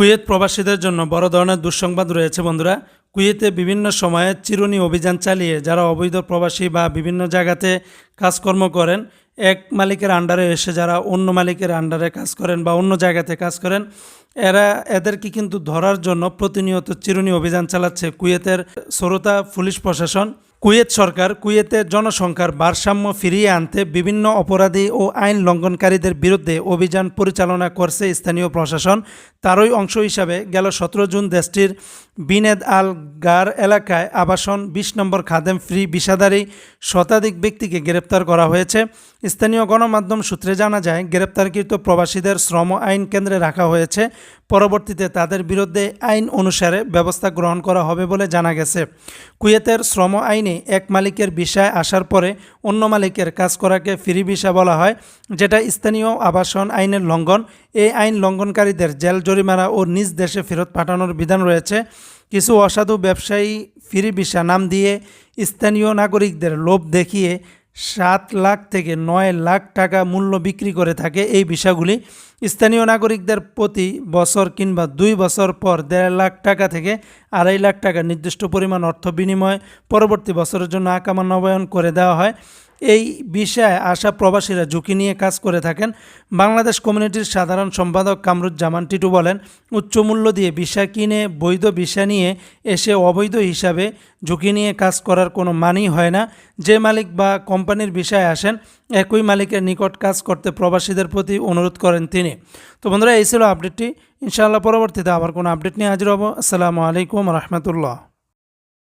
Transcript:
Kuwait প্রবাসীদের জন্য বড় ধরনের দুঃসংবাদ রয়েছে, বন্ধুরা। কুয়েতে বিভিন্ন সময়ে চিরুনি অভিযান চালিয়ে যারা অবৈধ প্রবাসী বা বিভিন্ন জায়গাতে কাজকর্ম করেন, এক মালিকের আন্ডারে এসে যারা অন্য মালিকের আন্ডারে কাজ করেন বা অন্য জায়গাতে কাজ করেন, এরা এদেরকে কিন্তু ধরার জন্য প্রতিনিয়ত চিরুনি অভিযান চালাচ্ছে কুয়েতের শ্রোতা পুলিশ প্রশাসন। কুয়েত সরকার কুয়েতের জনসংখ্যার ভারসাম্য ফিরিয়ে আনতে বিভিন্ন অপরাধী ও আইন লঙ্ঘনকারীদের বিরুদ্ধে অভিযান পরিচালনা করছে স্থানীয় প্রশাসন। তারই অংশ হিসাবে গেল সতেরো জুন দেশটির বিনেদ আল গার এলাকায় আবাসন বিশ নম্বর খাদেম ফ্রি বিষাদারী শতাধিক ব্যক্তিকে গ্রেপ্তার করা হয়েছে। স্থানীয় গণমাধ্যম সূত্রে জানা যায়, গ্রেপ্তারকৃত প্রবাসীদের শ্রম আইন কেন্দ্রে রাখা হয়েছে। পরবর্তীতে তাদের বিরুদ্ধে আইন অনুসারে ব্যবস্থা গ্রহণ করা হবে বলে জানা গেছে। কুয়েতের শ্রম আইনে এক মালিকের বিষয় আসার পরে অন্য মালিকের কাজ করাকে ফ্রি ভিসা বলা হয়, যেটা স্থানীয় আবাসন আইনের লঙ্ঘন। এই আইন লঙ্ঘনকারীদের জেল, জরিমানা ও নিজ দেশে ফেরত পাঠানোর বিধান রয়েছে। কিছু অসাধু ব্যবসায়ী ফ্রি ভিসা নাম দিয়ে স্থানীয় নাগরিকদের লোভ দেখিয়ে সাত লাখ থেকে নয় লাখ টাকা মূল্য বিক্রি করে থাকে এই ভিসাগুলি। স্থানীয় নাগরিকদের প্রতি বছর কিংবা দুই বছর পর দেড় লাখ টাকা থেকে আড়াই লাখ টাকা নির্দিষ্ট পরিমাণ অর্থ বিনিময় পরবর্তী বছরের জন্য আকামা নবায়ন করে দেওয়া হয়। এই বিষয়ে আসা প্রবাসীরা ঝুঁকি নিয়ে কাজ করে থাকেন। বাংলাদেশ কমিউনিটির সাধারণ সম্পাদক কামরুজ্জামান টিটু বলেন, উচ্চ মূল্য দিয়ে ভিসা কিনে বৈধ ভিসা নিয়ে এসে অবৈধ হিসাবে ঝুঁকি নিয়ে কাজ করার কোনো মানই হয় না। যে মালিক বা কোম্পানির বিষয়ে আসেন, একই মালিকের নিকট কাজ করতে প্রবাসীদের প্রতি অনুরোধ করেন তিনি। তো বন্ধুরা, এই ছিল আপডেটটি। ইনশাআল্লাহ পরবর্তীতে আবার কোনো আপডেট নিয়ে হাজির হব। আসসালামু আলাইকুম রহমতুল্লাহ।